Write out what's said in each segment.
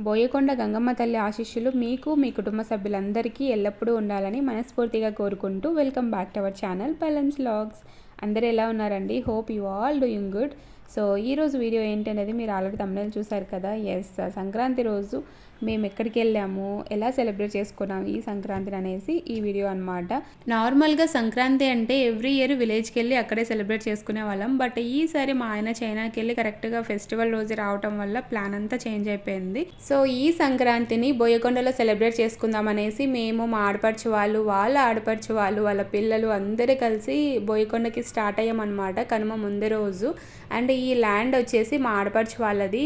బోయకొండ గంగమ్మ తల్లి ఆశీస్సులు మీకు మీ కుటుంబ సభ్యులందరికీ ఎల్లప్పుడూ ఉండాలని మనస్ఫూర్తిగా కోరుకుంటూ welcome back to our channel పలన్స్ vlogs. అందరూ ఎలా ఉన్నారండి? Hope you all doing good. So ఈరోజు వీడియో ఏంటి అనేది మీరు ఆల్రెడీ తమిళ చూసారు కదా? ఎస్ సంక్రాంతి రోజు మేము ఎక్కడికి వెళ్ళాము ఎలా సెలబ్రేట్ చేసుకున్నాం ఈ సంక్రాంతిని అనేసి ఈ వీడియో అనమాట నార్మల్గా సంక్రాంతి అంటే ఎవ్రీ ఇయర్ విలేజ్కి వెళ్ళి అక్కడే సెలబ్రేట్ చేసుకునే వాళ్ళం. బట్ ఈసారి మా ఆయన చైనాకి వెళ్ళి కరెక్ట్గా ఫెస్టివల్ రోజు రావటం వల్ల ప్లాన్ అంతా చేంజ్ అయిపోయింది. సో ఈ సంక్రాంతిని బోయకొండలో సెలబ్రేట్ చేసుకుందాం అనేసి మేము మా ఆడపడుచు వాళ్ళు వాళ్ళ ఆడపడుచు వాళ్ళు వాళ్ళ పిల్లలు అందరూ కలిసి బోయకొండకి స్టార్ట్ అయ్యామన్నమాట కనుమ ముందు రోజు. అండ్ ఈ ల్యాండ్ వచ్చేసి మా ఆడపడుచు వాళ్ళది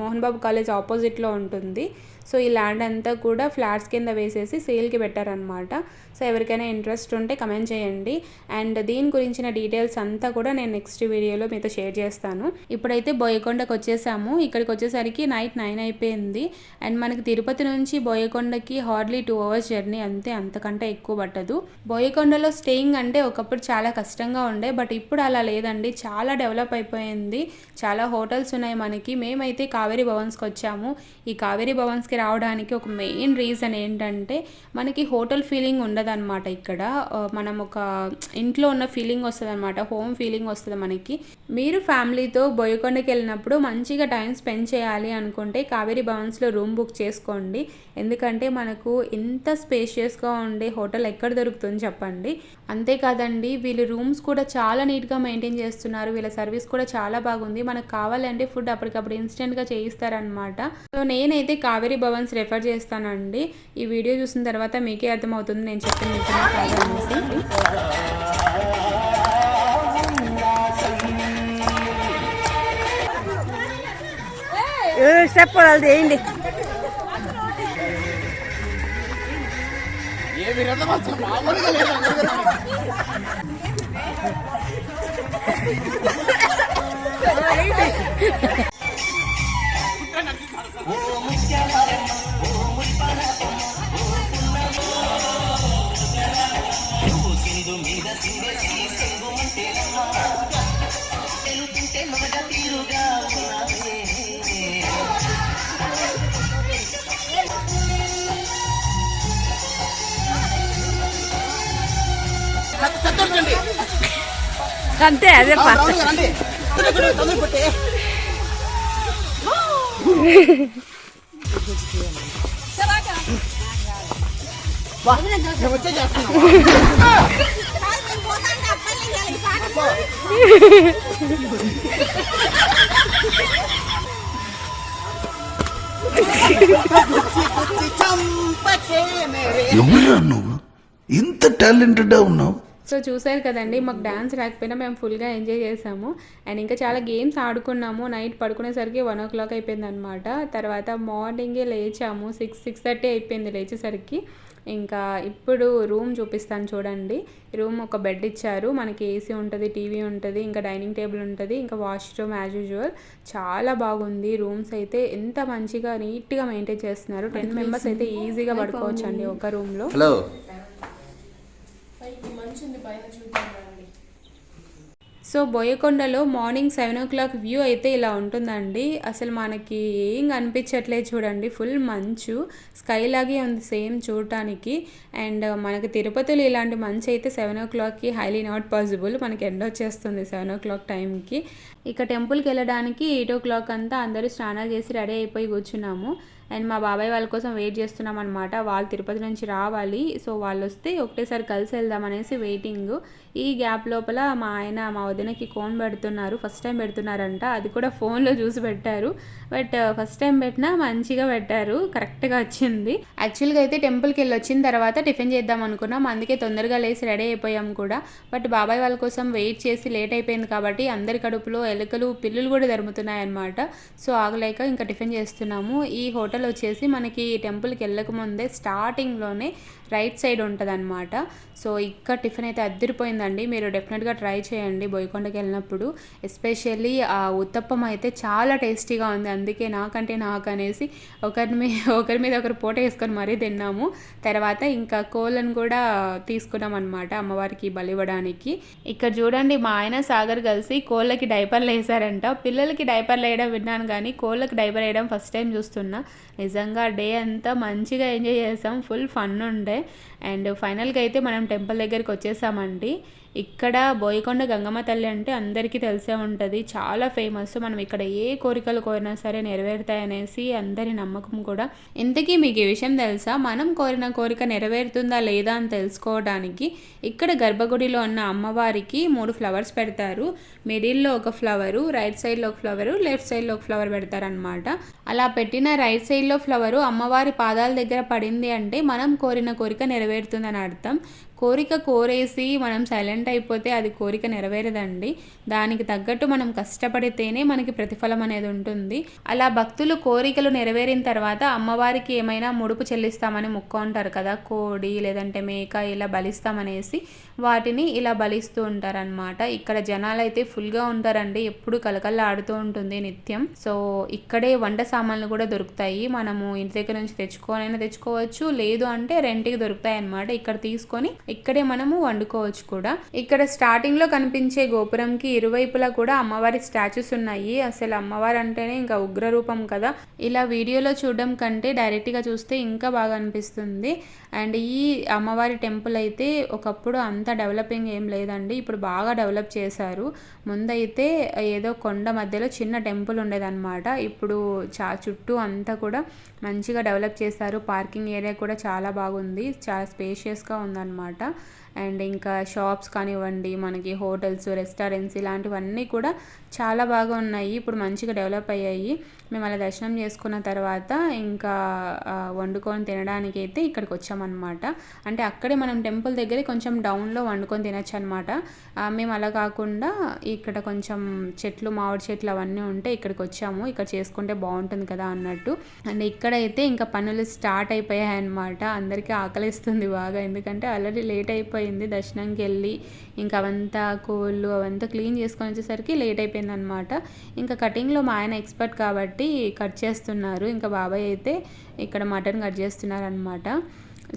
మోహన్ బాబు కాలేజ్ ఆపోజిట్లో ఉంటుంది. సో ఈ ల్యాండ్ అంతా కూడా ఫ్లాట్స్ కింద వేసేసి సేల్కి పెట్టారనమాట సో ఎవరికైనా ఇంట్రెస్ట్ ఉంటే కమెంట్ చేయండి. అండ్ దీని గురించిన డీటెయిల్స్ అంతా కూడా నేను నెక్స్ట్ వీడియోలో మీతో షేర్ చేస్తాను. ఇప్పుడైతే బోయకొండకు వచ్చేసాము. ఇక్కడికి వచ్చేసరికి నైట్ నైన్ అయిపోయింది. అండ్ మనకి తిరుపతి నుంచి బోయకొండకి హార్డ్లీ టూ అవర్స్ జర్నీ అంతే అంతకంటే ఎక్కువ పట్టదు. బోయకొండలో స్టేయింగ్ అంటే ఒకప్పుడు చాలా కష్టంగా ఉండే బట్ ఇప్పుడు అలా లేదండి. చాలా డెవలప్ అయిపోయింది. చాలా హోటల్స్ ఉన్నాయి మనకి. మేమైతే కావేరీ భవన్స్కి వచ్చాము. ఈ కావేరీ భవన్స్కి రావడానికి ఒక మెయిన్ రీజన్ ఏంటంటే మనకి హోటల్ ఫీలింగ్ ఉండదన్నమాట ఇక్కడ. మనం ఒక ఇంట్లో ఉన్న ఫీలింగ్ వస్తుంది అనమాట హోమ్ ఫీలింగ్ వస్తుంది మనకి. మీరు ఫ్యామిలీతో బోయకొండకి వెళ్ళినప్పుడు మంచిగా టైం స్పెండ్ చేయాలి అనుకుంటే కావేరీ భవన్స్లో రూమ్ బుక్ చేసుకోండి. ఎందుకంటే మనకు ఇంత స్పేషియస్గా ఉండే హోటల్ ఎక్కడ దొరుకుతుంది చెప్పండి. అంతేకాదండి వీళ్ళు రూమ్స్ కూడా చాలా నీట్గా మెయింటైన్ చేస్తున్నారు. వీళ్ళ సర్వీస్ కూడా చాలా బాగుంది. మనకు కావాలంటే ఫుడ్ అప్పటికప్పుడు ఇన్స్టెంట్గా చేయిస్తారనమాట సో నేనైతే కావేరీ భవన్స్ రెఫర్ చేస్తానండి. ఈ వీడియో చూసిన తర్వాత మీకే అర్థమవుతుంది. నేను చెప్పిన నిజమే స్టెప్ వేయండి. అంతే అదే పా. ఎవరురా నువ్వు? ఇంత టాలెంటెడ్ ఉన్నావు? సో చూసారు కదండి మాకు డ్యాన్స్ రాకపోయినా మేము ఫుల్గా ఎంజాయ్ చేసాము. అండ్ ఇంకా చాలా గేమ్స్ ఆడుకున్నాము. నైట్ పడుకునేసరికి వన్ ఓ క్లాక్ అయిపోయింది అనమాట తర్వాత మార్నింగే లేచాము. సిక్స్ సిక్స్ థర్టీ అయిపోయింది లేచేసరికి. ఇంకా ఇప్పుడు రూమ్ చూపిస్తాను చూడండి. రూమ్ ఒక బెడ్ ఇచ్చారు. మనకి ఏసీ ఉంటుంది టీవీ ఉంటుంది ఇంకా డైనింగ్ టేబుల్ ఉంటుంది ఇంకా వాష్రూమ్ యాజ్ యూజువల్ చాలా బాగుంది. రూమ్స్ అయితే ఎంత మంచిగా నీట్గా మెయింటైన్ చేస్తున్నారు. టెన్ మెంబర్స్ అయితే ఈజీగా పడుకోవచ్చు అండి ఒక రూమ్లో హలో సో బోయకొండలో morning seven o'clock view అయితే ఇలా ఉంటుందండి. అసలు మనకి ఏం కనిపించట్లేదు చూడండి. ఫుల్ మంచు స్కై లాగే ఉంది సేమ్ చూడటానికి. అండ్ మనకి తిరుపతిలో ఇలాంటి మంచు అయితే సెవెన్ ఓ క్లాక్కి హైలీ నాట్ పాసిబుల్. మనకి ఎండ వచ్చేస్తుంది సెవెన్ ఓ క్లాక్ టైంకి. ఇక టెంపుల్కి వెళ్ళడానికి ఎయిట్ ఓ క్లాక్ అంతా అందరూ స్నానాలు చేసి రెడీ అయిపోయి కూర్చున్నాము. అండ్ మా బాబాయ్ వాళ్ళ కోసం వెయిట్ చేస్తున్నాం అనమాట వాళ్ళు తిరుపతి నుంచి రావాలి. సో వాళ్ళు వస్తే ఒకటేసారి కలిసి వెళ్దాం అనేసి వెయిటింగ్ ఈ గ్యాప్ లోపల మా ఆయన మా వదినకి కోన్ పెడుతున్నారు. ఫస్ట్ టైం పెడుతున్నారంట. అది కూడా ఫోన్లో చూసి పెట్టారు. బట్ ఫస్ట్ టైం పెట్టినా మంచిగా పెట్టారు. కరెక్ట్గా వచ్చింది. యాక్చువల్గా అయితే టెంపుల్కి వెళ్ళి వచ్చిన తర్వాత టిఫిన్ చేద్దాం అనుకున్నాం. అందుకే తొందరగా లేచి రెడీ అయిపోయాం కూడా. బట్ బాబాయ్ వాళ్ళ కోసం వెయిట్ చేసి లేట్ అయిపోయింది కాబట్టి అందరి కడుపులో ఎలుకలు పిల్లులు కూడా జరుగుతున్నాయి అనమాట సో ఆగలేక ఇంకా టిఫిన్ చేస్తున్నాము. ఈ హోటల్ హోటల్ వచ్చేసి మనకి టెంపుల్కి వెళ్ళక ముందే స్టార్టింగ్లోనే రైట్ సైడ్ ఉంటుంది సో ఇక్కడ టిఫిన్ అయితే అద్దరిపోయిందండి. మీరు డెఫినెట్గా ట్రై చేయండి బోయకొండకి వెళ్ళినప్పుడు. ఎస్పెషల్లీ ఆ ఉత్తప్పం అయితే చాలా టేస్టీగా ఉంది. అందుకే నాకంటే నాకు అనేసి ఒకరి మీద ఒకరి మీద ఒకరు పూట వేసుకొని మరీ తిన్నాము. తర్వాత ఇంకా కోళ్ళను కూడా తీసుకున్నాం అనమాట అమ్మవారికి బలివ్వడానికి ఇక్కడ చూడండి మా ఆయన సాగర్ కలిసి కోళ్ళకి డైపర్లు వేసారంట. పిల్లలకి డైపర్లు వేయడం విన్నాను కానీ కోళ్ళకి డైపర్ వేయడం ఫస్ట్ టైం చూస్తున్నా. నిజంగా డే అంతా మంచిగా ఎంజాయ్ చేసాం. ఫుల్ ఫన్ ఉండే. అండ్ ఫైనల్గా అయితే మనం టెంపుల్ దగ్గరికి వచ్చేసామండి. ఇక్కడ బోయకొండ గంగమ్మ తల్లి అంటే అందరికీ తెలిసే ఉంటుంది. చాలా ఫేమస్ మనం ఇక్కడ ఏ కోరికలు కోరినా సరే నెరవేరుతాయనేసి అందరి నమ్మకం కూడా. ఇంతకీ మీకు ఈ విషయం తెలుసా? మనం కోరిన కోరిక నెరవేరుతుందా లేదా అని తెలుసుకోవడానికి ఇక్కడ గర్భగుడిలో ఉన్న అమ్మవారికి మూడు ఫ్లవర్స్ పెడతారు. మిడిల్లో ఒక ఫ్లవరు రైట్ సైడ్లో ఒక ఫ్లవరు లెఫ్ట్ సైడ్లో ఒక ఫ్లవర్ పెడతారనమాట అలా పెట్టిన రైట్ సైడ్లో ఫ్లవరు అమ్మవారి పాదాల దగ్గర పడింది అంటే మనం కోరిన కోరిక నెరవేరుతుందని అర్థం. కోరిక కోరేసి మనం సైలెంట్ అయిపోతే అది కోరిక నెరవేరదండి. దానికి తగ్గట్టు మనం కష్టపడితేనే మనకి ప్రతిఫలం అనేది ఉంటుంది. అలా భక్తులు కోరికలు నెరవేరిన తర్వాత అమ్మవారికి ఏమైనా ముడుపు చెల్లిస్తామని మొక్కు ఉంటారు కదా కోడి లేదంటే మేక ఇలా బలిస్తామనేసి వాటిని ఇలా బలిస్తూ ఉంటారనమాట ఇక్కడ జనాలు అయితే ఫుల్గా ఉంటారండి. ఎప్పుడు కలకల్లా ఆడుతూ ఉంటుంది నిత్యం. సో ఇక్కడే వంట సామాన్లు కూడా దొరుకుతాయి. మనము ఇంటి దగ్గర నుంచి తెచ్చుకోనైనా తెచ్చుకోవచ్చు. లేదు అంటే రెంట్కి దొరుకుతాయి అన్నమాట ఇక్కడ తీసుకొని ఇక్కడే మనము వండుకోవచ్చు కూడా. ఇక్కడ స్టార్టింగ్లో కనిపించే గోపురంకి ఇరువైపులా కూడా అమ్మవారి స్టాచ్యూస్ ఉన్నాయి. అసలు అమ్మవారు అంటేనే ఇంకా ఉగ్ర రూపం కదా. ఇలా వీడియోలో చూడడం కంటే డైరెక్ట్గా చూస్తే ఇంకా బాగా అనిపిస్తుంది. అండ్ ఈ అమ్మవారి టెంపుల్ అయితే ఒకప్పుడు అంత డెవలపింగ్ ఏం లేదండి. ఇప్పుడు బాగా డెవలప్ చేశారు. ముందైతే ఏదో కొండ మధ్యలో చిన్న టెంపుల్ ఉండేదన్నమాట. ఇప్పుడు చా చుట్టూ అంతా కూడా మంచిగా డెవలప్ చేశారు. పార్కింగ్ ఏరియా కూడా చాలా బాగుంది. చాలా స్పేషియస్గా ఉందన్నమాట. കേട്ടോ. అండ్ ఇంకా షాప్స్ కానివ్వండి మనకి హోటల్స్ రెస్టారెంట్స్ ఇలాంటివన్నీ కూడా చాలా బాగా ఉన్నాయి. ఇప్పుడు మంచిగా డెవలప్ అయ్యాయి. మేము అలా దర్శనం చేసుకున్న తర్వాత ఇంకా వండుకొని తినడానికి అయితే ఇక్కడికి వచ్చామన్నమాట. అంటే అక్కడే మనం టెంపుల్ దగ్గర కొంచెం డౌన్లో వండుకొని తినచ్చు అనమాట మేము అలా కాకుండా ఇక్కడ కొంచెం చెట్లు మామిడి చెట్లు అవన్నీ ఉంటే ఇక్కడికి వచ్చాము. ఇక్కడ చేసుకుంటే బాగుంటుంది కదా అన్నట్టు. అండ్ ఇక్కడైతే ఇంకా పనులు స్టార్ట్ అయిపోయాయి అనమాట అందరికీ ఆకలిస్తుంది బాగా. ఎందుకంటే ఆల్రెడీ లేట్ అయిపోయి అయిపోయింది. దర్శనంకి వెళ్ళి ఇంకా అవంతా కోళ్ళు అవంతా క్లీన్ చేసుకొని వచ్చేసరికి లేట్ అయిపోయింది అనమాట ఇంకా కటింగ్లో మా ఆయన ఎక్స్పర్ట్ కాబట్టి కట్ చేస్తున్నారు. ఇంకా బాబాయ్ అయితే ఇక్కడ మటన్ కట్ చేస్తున్నారు అనమాట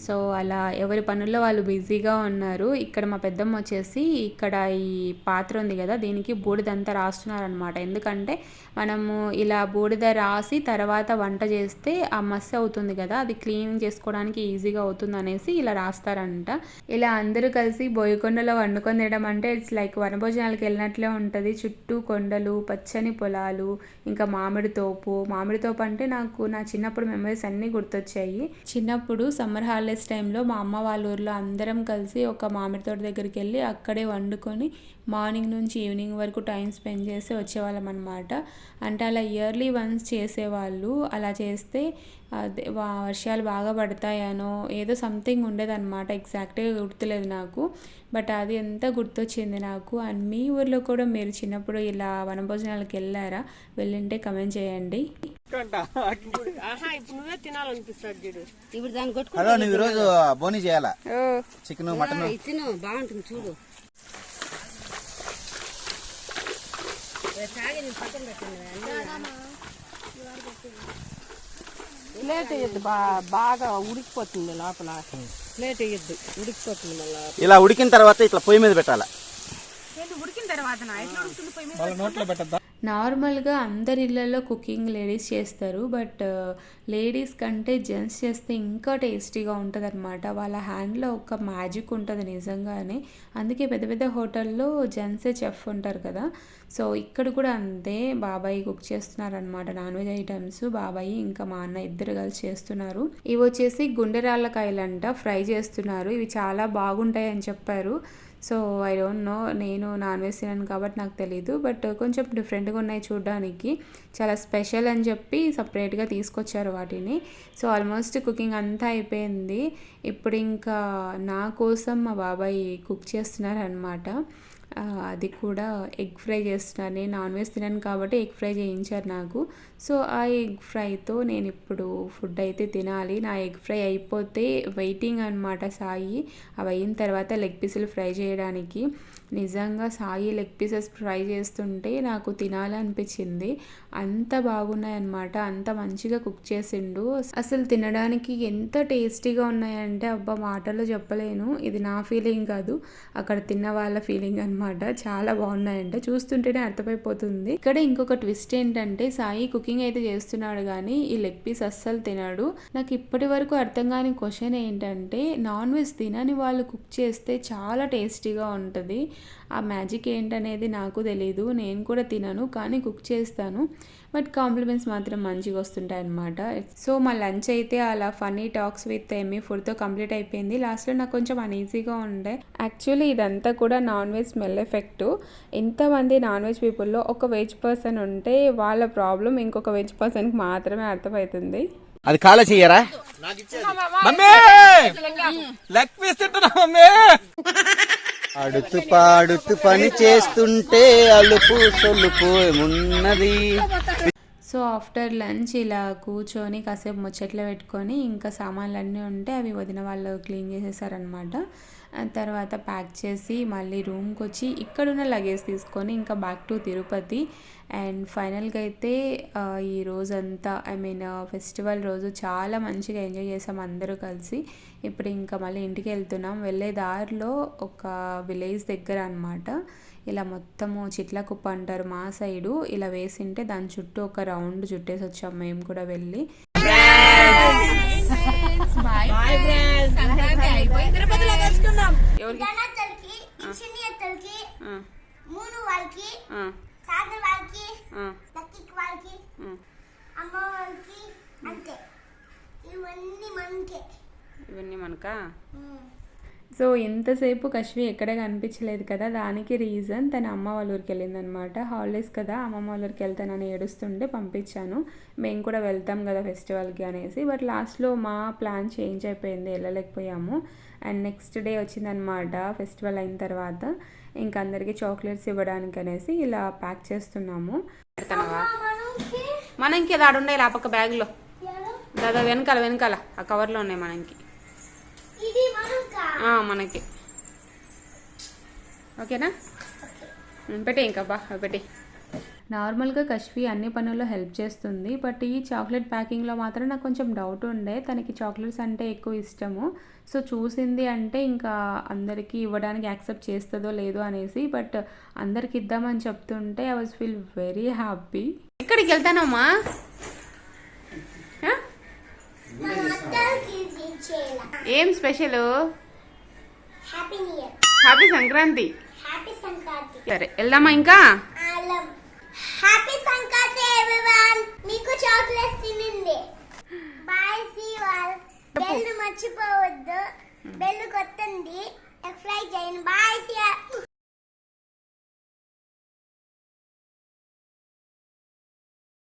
సో అలా ఎవరి పనుల్లో వాళ్ళు బిజీగా ఉన్నారు ఇక్కడ మా పెద్దమ్మ వచ్చేసి ఇక్కడ ఈ పాత్ర ఉంది కదా దీనికి బూడిదంతా రాస్తున్నారనమాట ఎందుకంటే మనము ఇలా బూడిద రాసి తర్వాత వంట చేస్తే ఆ మస్స్ అవుతుంది కదా అది క్లీన్ చేసుకోవడానికి ఈజీగా అవుతుంది అనేసి ఇలా రాస్తారంట. ఇలా అందరూ కలిసి బోయకొండలో వండుకొని తినడం అంటే ఇట్స్ లైక్ వనభోజనాలకు వెళ్ళినట్లే ఉంటుంది. చుట్టూ కొండలు పచ్చని పొలాలు ఇంకా మామిడి తోపు. మామిడి తోపు అంటే నాకు నా చిన్నప్పుడు మెమరీస్ అన్నీ గుర్తొచ్చాయి. చిన్నప్పుడు సమ్మర్ హాలిడేస్ టైంలో మా అమ్మ వాళ్ళ ఊర్లో అందరం కలిసి ఒక మామిడి తోట దగ్గరికి వెళ్ళి అక్కడే వండుకొని మార్నింగ్ నుంచి ఈవినింగ్ వరకు టైం స్పెండ్ చేసి వచ్చేవాళ్ళం అనమాట అంటే అలా ఇయర్లీ వన్స్ చేసేవాళ్ళు. అలా చేస్తే అదే వా- వర్షాలు బాగా పడతాయనో ఏదో సంథింగ్ ఉండేదన్నమాట. ఎగ్జాక్ట్గా గుర్తులేదు నాకు. బట్ అది ఎంత గుర్తొచ్చింది నాకు. అండ్ మీ ఊర్లో కూడా మీరు చిన్నప్పుడు ఇలా వనభోజనాలకు వెళ్ళారా? వెళ్ళింటే కమెంట్ చేయండి. ఆహా ఇప్పుడు నువ్వే తినాలనిపిస్తుంది చూడు. ఇప్పుడు దాన్ని కొట్టుకో హలో నువ్వు ఈరోజు బోని చేయాలా? Chicken mutton? తిను బాగుంటుంది చూడు. తాగి నేను పక్కన పెట్టండి ప్లేట్ వేయద్దు బా బాగా ఉడికిపోతుంది లోపల. ప్లేట్ వేయద్దు ఉడికిపోతుంది మళ్ళా. ఇలా ఉడికిన తర్వాత ఇట్లా పొయ్యి మీద పెట్టాలా? నార్మల్గా అందరి ఇళ్ళల్లో కుకింగ్ లేడీస్ చేస్తారు బట్ లేడీస్ కంటే జెంట్స్ చేస్తే ఇంకా టేస్టీగా ఉంటుంది అనమాట వాళ్ళ హ్యాండ్లో ఒక మ్యాజిక్ ఉంటుంది నిజంగానే. అందుకే పెద్ద పెద్ద హోటల్లో జెంట్సే చెఫ్ ఉంటారు కదా. సో ఇక్కడ కూడా అంతే బాబాయ్ కుక్ చేస్తున్నారనమాట నాన్ వెజ్ ఐటమ్స్. బాబాయ్ ఇంకా మా అన్న ఇద్దరు కలిసి చేస్తున్నారు. ఇవి వచ్చేసి గుండెరాళ్ళకాయలంట ఫ్రై చేస్తున్నారు. ఇవి చాలా బాగుంటాయి అని చెప్పారు. సో ఐ డోంట్ నో నేను నాన్ వెజ్ తినను కాబట్టి నాకు తెలీదు. బట్ కొంచెం డిఫరెంట్గా ఉన్నాయి చూడడానికి. చాలా స్పెషల్ అని చెప్పి సపరేట్గా తీసుకొచ్చారు వాటిని. సో ఆల్మోస్ట్ కుకింగ్ అంతా అయిపోయింది. ఇప్పుడు ఇంకా నా కోసం మా బాబాయ్ కుక్ చేస్తున్నారనమాట అది కూడా ఎగ్ ఫ్రై చేస్తున్నాను నేను నాన్ వెజ్ తినను కాబట్టి ఎగ్ ఫ్రై చేయించారు నాకు. సో ఆ ఎగ్ ఫ్రైతో నేను ఇప్పుడు ఫుడ్ అయితే తినాలి. నా ఎగ్ ఫ్రై అయిపోతే వెయిటింగ్ అనమాట సాయి. అవి అయిన తర్వాత లెగ్ పీసులు ఫ్రై చేయడానికి. నిజంగా సాయి లెగ్ పీసెస్ ఫ్రై చేస్తుంటే నాకు తినాలనిపించింది. అంత బాగున్నాయన్నమాట. అంత మంచిగా కుక్ చేసిండు. అసలు తినడానికి ఎంత టేస్టీగా ఉన్నాయంటే అబ్బా మాటలో చెప్పలేను. ఇది నా ఫీలింగ్ కాదు. అక్కడ తిన్న వాళ్ళ ఫీలింగ్ అన్నమాట. చాలా బాగున్నాయంట. చూస్తుంటేనే అర్థమైపోతుంది. ఇక్కడ ఇంకొక ట్విస్ట్ ఏంటంటే సాయి కుకింగ్ అయితే చేస్తున్నాడు కానీ ఈ లెగ్ పీస్ అస్సలు తినాడు. నాకు ఇప్పటి వరకు అర్థం కాని క్వశ్చన్ ఏంటంటే నాన్ వెజ్ తినని వాళ్ళు కుక్ చేస్తే చాలా టేస్టీగా ఉంటుంది. ఆ మ్యాజిక్ ఏంటనేది నాకు తెలీదు. నేను కూడా తినను కానీ కుక్ చేస్తాను. బట్ కాంప్లిమెంట్స్ మాత్రం మంచిగా వస్తుంటాయి అనమాట సో మా లంచ్ అయితే అలా funny talks with Emmy ఫుడ్తో complete అయిపోయింది. లాస్ట్లో నాకు కొంచెం అన్ఈజీగా ఉండే. యాక్చువల్లీ ఇదంతా కూడా నాన్ వెజ్ స్మెల్ ఎఫెక్ట్. ఎంతమంది నాన్ వెజ్ పీపుల్లో ఒక వెజ్ పర్సన్ ఉంటే వాళ్ళ ప్రాబ్లం ఇంకొక వెజ్ పర్సన్కి మాత్రమే అర్థమవుతుంది అది కాల చెయ్యరా? మమ్మీ! లెగ్ పీస్ తింటున్నా మమ్మీ! ఆడుతూ పాడుతూ పని చేస్తుంటే అలుపు సొలుపు ఏమున్నది? సో ఆఫ్టర్ లంచ్ ఇలా కూర్చొని కాసేపు ముచ్చట్లు పెట్టుకొని ఇంకా సామాన్లు అన్నీ ఉంటే అవి వదిన వాళ్ళు క్లీన్ చేసేసారనమాట తర్వాత ప్యాక్ చేసి మళ్ళీ రూమ్కి వచ్చి ఇక్కడున్న లగేజ్ తీసుకొని ఇంకా బ్యాక్ టు తిరుపతి. అండ్ ఫైనల్గా అయితే ఈ రోజంతా ఐ మీన్ ఫెస్టివల్ రోజు చాలా మంచిగా ఎంజాయ్ చేసాం అందరూ కలిసి. ఇప్పుడు ఇంకా మళ్ళీ ఇంటికి వెళ్తున్నాం. వెళ్ళే దారిలో ఒక విలేజ్ దగ్గర అనమాట ఇలా మొత్తము చిట్ల కుప్ప అంటారు మా సైడు. ఇలా వేసింటే దాని చుట్టూ ఒక రౌండ్ చుట్టేసి వచ్చాం మేము కూడా వెళ్ళి. ఎత్తలకి మూను వాళ్ళకి సాగర్ వాళ్ళకి లక్కీకి వాళ్ళకి అమ్మ వాళ్ళకి అంతే. ఇవన్నీ మనకే. ఇవన్నీ మనకా? సో ఎంతసేపు కశ్వి ఎక్కడ కనిపించలేదు కదా దానికి రీజన్ తన అమ్మ వాళ్ళ ఊరికి వెళ్ళిందనమాట హాలిడేస్ కదా అమ్మమ్మ వాళ్ళ ఊరికి వెళ్తానని ఏడుస్తుంటే పంపించాను. మేము కూడా వెళ్తాం కదా ఫెస్టివల్కి అనేసి బట్ లాస్ట్లో మా ప్లాన్ చేంజ్ అయిపోయింది వెళ్ళలేకపోయాము. అండ్ నెక్స్ట్ డే వచ్చిందనమాట ఫెస్టివల్ అయిన తర్వాత. ఇంకా అందరికీ చాక్లెట్స్ ఇవ్వడానికి అనేసి ఇలా ప్యాక్ చేస్తున్నాము. మనకి మనకి అది ఆడుండే ఆ పక్క బ్యాగ్లో. దాదా వెనకాల వెనకాల ఆ కవర్లో ఉన్నాయి మనకి. మనకా? ఆ, మనకి. ఓకేనా? పెట్టే ఇంకా బా ఒకటి నార్మల్గా కశ్వి అన్ని పనుల్లో హెల్ప్ చేస్తుంది బట్ ఈ చాక్లెట్ ప్యాకింగ్లో మాత్రం నాకు కొంచెం డౌట్ ఉండే. తనకి చాక్లెట్స్ అంటే ఎక్కువ ఇష్టము. సో చూసింది అంటే ఇంకా అందరికీ ఇవ్వడానికి యాక్సెప్ట్ చేస్తుందో లేదో అనేసి బట్ అందరికి ఇద్దామని చెప్తుంటే I was feel very happy. ఎక్కడికి వెళ్తానమ్మా? ఏం స్పెషల్? హ్యాపీ సంక్రాంతి. సరే వెళ్దామా ఇంకా? ఆలం. హ్యాపీ సంక్రాంతి ఎవ్రీవన్ మీకు చాక్లెట్స్ తినండి బాయ్ సీ ఆల్ బెల్ మర్చిపోవద్దు. బెల్ కొట్టండి. ఫ్రై చేయండి. Bye see